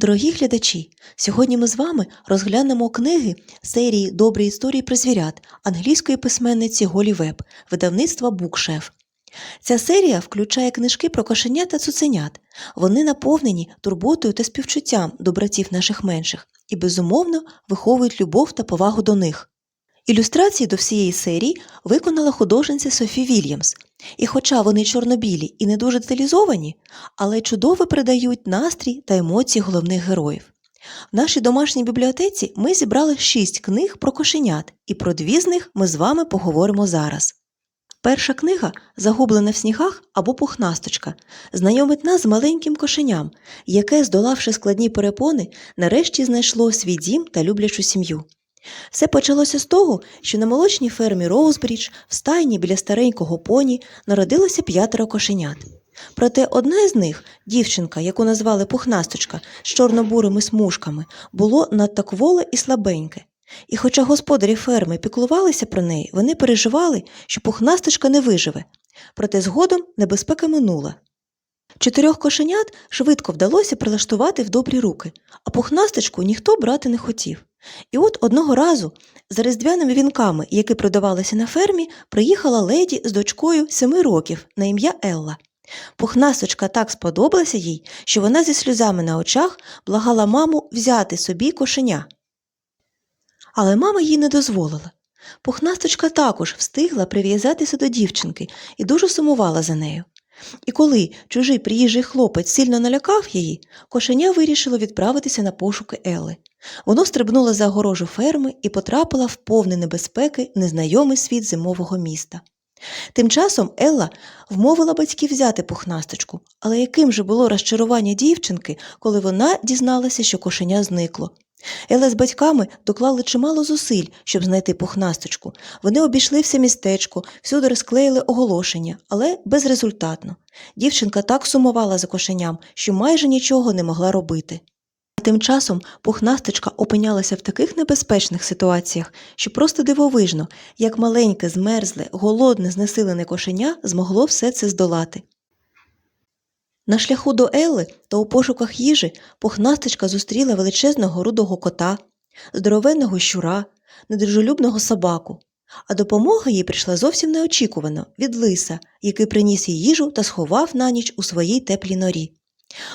Дорогі глядачі, сьогодні ми з вами розглянемо книги серії Добрі історії про звірят англійської письменниці Голі Веб, видавництва Букшеф. Ця серія включає книжки про кошенят та цуценят. Вони наповнені турботою та співчуттям до братів наших менших і, безумовно, виховують любов та повагу до них. Ілюстрації до всієї серії виконала художниця Софі Вільямс. І хоча вони чорнобілі і не дуже деталізовані, але чудово передають настрій та емоції головних героїв. В нашій домашній бібліотеці ми зібрали шість книг про кошенят, і про дві з них ми з вами поговоримо зараз. Перша книга Загублена в снігах або пухнасточка знайомить нас з маленьким кошеням, яке, здолавши складні перепони, нарешті знайшло свій дім та люблячу сім'ю. Все почалося з того, що на молочній фермі Роузбрідж в стайні біля старенького поні народилося п'ятеро кошенят. Проте одна з них, дівчинка, яку назвали пухнасточка з чорнобурими смужками, було надто кволе і слабеньке. І хоча господарі ферми піклувалися про неї, вони переживали, що пухнасточка не виживе. Проте згодом небезпека минула. Чотирьох кошенят швидко вдалося прилаштувати в добрі руки, а пухнасточку ніхто брати не хотів. І от одного разу за різдвяними вінками, які продавалися на фермі, приїхала леді з дочкою семи років на ім'я Елла. Пухнасточка так сподобалася їй, що вона зі сльозами на очах благала маму взяти собі кошеня. Але мама їй не дозволила. Пухнасточка також встигла прив'язатися до дівчинки і дуже сумувала за нею. І коли чужий приїжджий хлопець сильно налякав її, кошеня вирішило відправитися на пошуки Елли. Воно стрибнуло за огорожу ферми і потрапило в повний небезпеки незнайомий світ зимового міста. Тим часом Елла вмовила батьків взяти пухнасточку, але яким же було розчарування дівчинки, коли вона дізналася, що кошеня зникло. Елла з батьками доклали чимало зусиль, щоб знайти пухнасточку. Вони обійшли все містечко, всюди розклеїли оголошення, але безрезультатно. Дівчинка так сумувала за кошеням, що майже нічого не могла робити. А тим часом пухнасточка опинялася в таких небезпечних ситуаціях, що просто дивовижно, як маленьке, змерзле, голодне, знесилене кошеня змогло все це здолати. На шляху до Елли та у пошуках їжі пухнасточка зустріла величезного рудого кота, здоровенного щура, недружелюбного собаку, а допомога їй прийшла зовсім неочікувано від лиса, який приніс їй їжу та сховав на ніч у своїй теплій норі.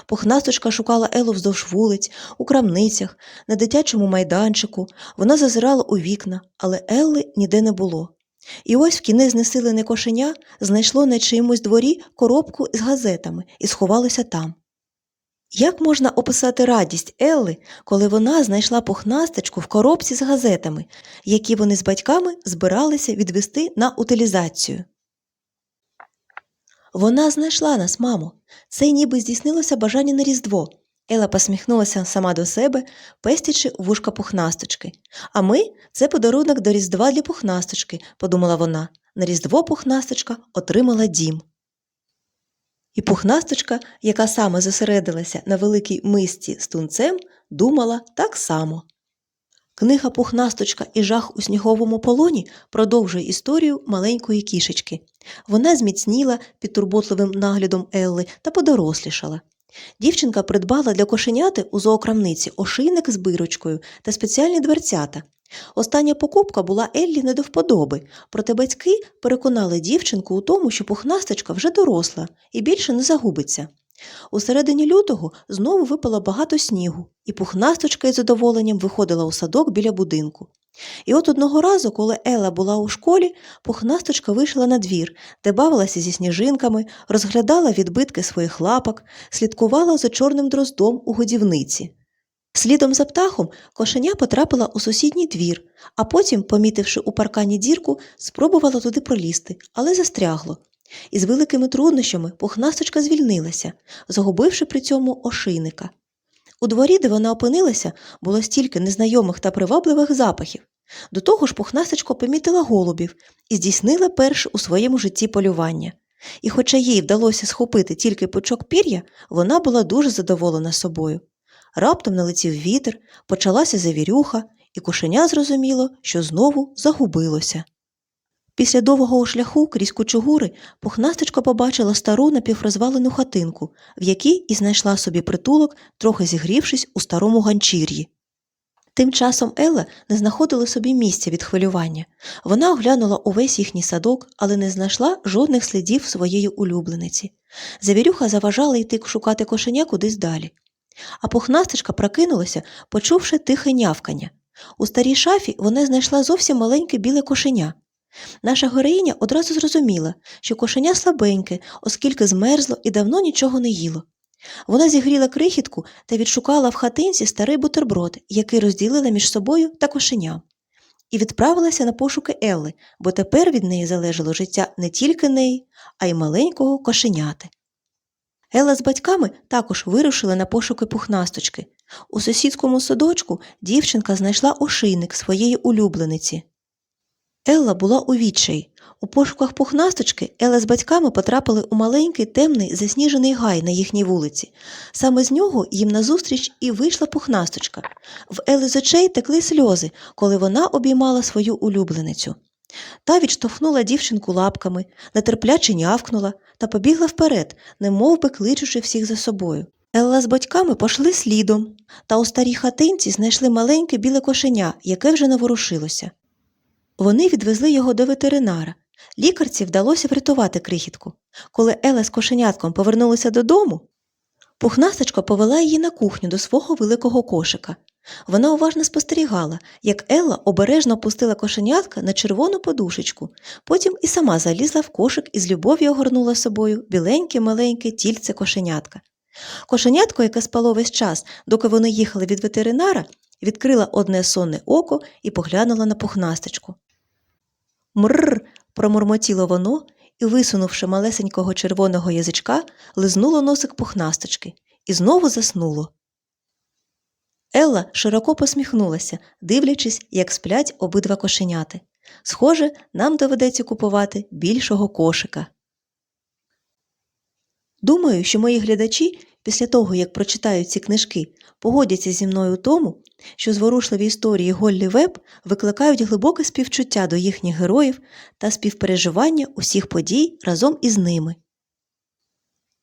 Пухнасточка шукала Елу вздовж вулиць, у крамницях, на дитячому майданчику, вона зазирала у вікна, але Елли ніде не було. І ось в кінець знесилене кошеня знайшло на чиємусь дворі коробку з газетами і сховалося там. Як можна описати радість Елли, коли вона знайшла пухнасточку в коробці з газетами, які вони з батьками збиралися відвести на утилізацію? Вона знайшла нас, мамо. Це ніби здійснилося бажання на Різдво. Ела посміхнулася сама до себе, пестячи вушка пухнасточки. А ми це подарунок до Різдва для пухнасточки, подумала вона. На Різдво пухнасточка отримала дім. І пухнасточка, яка саме зосередилася на великій мисці з тунцем, думала так само. Книга Пухнасточка і жах у сніговому полоні продовжує історію маленької кішечки. Вона зміцніла під турботливим наглядом Елли та подорослішала. Дівчинка придбала для кошеняти у зоокрамниці ошийник з бирочкою та спеціальні дверцята. Остання покупка була Еллі не до вподоби, проте батьки переконали дівчинку у тому, що пухнасточка вже доросла і більше не загубиться. У середині лютого знову випало багато снігу, і пухнасточка із задоволенням виходила у садок біля будинку. І от одного разу, коли Ела була у школі, пухнасточка вийшла на двір, де бавилася зі сніжинками, розглядала відбитки своїх лапок, слідкувала за чорним дроздом у годівниці. Слідом за птахом кошеня потрапила у сусідній двір, а потім, помітивши у паркані дірку, спробувала туди пролізти, але застрягло. Із великими труднощами пухнасточка звільнилася, загубивши при цьому ошийника. У дворі, де вона опинилася, було стільки незнайомих та привабливих запахів. До того ж, пухнасточка помітила голубів і здійснила перше у своєму житті полювання. І хоча їй вдалося схопити тільки пучок пір'я, вона була дуже задоволена собою. Раптом налетів вітер, почалася завірюха, і кошеня зрозуміло, що знову загубилося. Після довгого шляху крізь кучугури пухнасточка побачила стару напіврозвалену хатинку, в якій і знайшла собі притулок, трохи зігрівшись у старому ганчір'ї. Тим часом Елла не знаходила собі місця від хвилювання. Вона оглянула увесь їхній садок, але не знайшла жодних слідів своєї улюблениці. Завірюха заважала йти шукати кошеня кудись далі. А пухнасточка прокинулася, почувши тихе нявкання. У старій шафі вона знайшла зовсім маленьке біле кошеня. Наша героїня одразу зрозуміла, що кошеня слабеньке, оскільки змерзло і давно нічого не їло. Вона зігріла крихітку та відшукала в хатинці старий бутерброд, який розділила між собою та кошеням, і відправилася на пошуки Елли, бо тепер від неї залежало життя не тільки неї, а й маленького кошеняти. Елла з батьками також вирушили на пошуки пухнасточки. У сусідському садочку дівчинка знайшла ошийник своєї улюблениці. Елла була у відчаї. У пошуках пухнасточки Елла з батьками потрапили у маленький темний засніжений гай на їхній вулиці. Саме з нього їм назустріч і вийшла пухнасточка. В Елли з очей текли сльози, коли вона обіймала свою улюбленицю. Та відштовхнула дівчинку лапками, нетерпляче нявкнула та побігла вперед, немов би кличучи всіх за собою. Елла з батьками пошли слідом, та у старій хатинці знайшли маленьке біле кошеня, яке вже не ворушилося. Вони відвезли його до ветеринара. Лікарці вдалося врятувати крихітку. Коли Елла з кошенятком повернулися додому, пухнасточка повела її на кухню до свого великого кошика. Вона уважно спостерігала, як Елла обережно опустила кошенятка на червону подушечку, потім і сама залізла в кошик і з любов'ю огорнула собою біленьке маленьке тільце кошенятка. Кошенятко, яке спало весь час, доки вони їхали від ветеринара, відкрила одне сонне око і поглянула на пухнасточку. Мррр. промурмотіло воно і, висунувши малесенького червоного язичка, лизнуло носик пухнасточки і знову заснуло. Елла широко посміхнулася, дивлячись, як сплять обидва кошеняти. Схоже, нам доведеться купувати більшого кошика. Думаю, що мої глядачі, після того, як прочитають ці книжки, погодяться зі мною у тому, що зворушливі історії Голлі Веб викликають глибоке співчуття до їхніх героїв та співпереживання усіх подій разом із ними.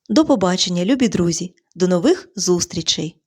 До побачення, любі друзі! До нових зустрічей!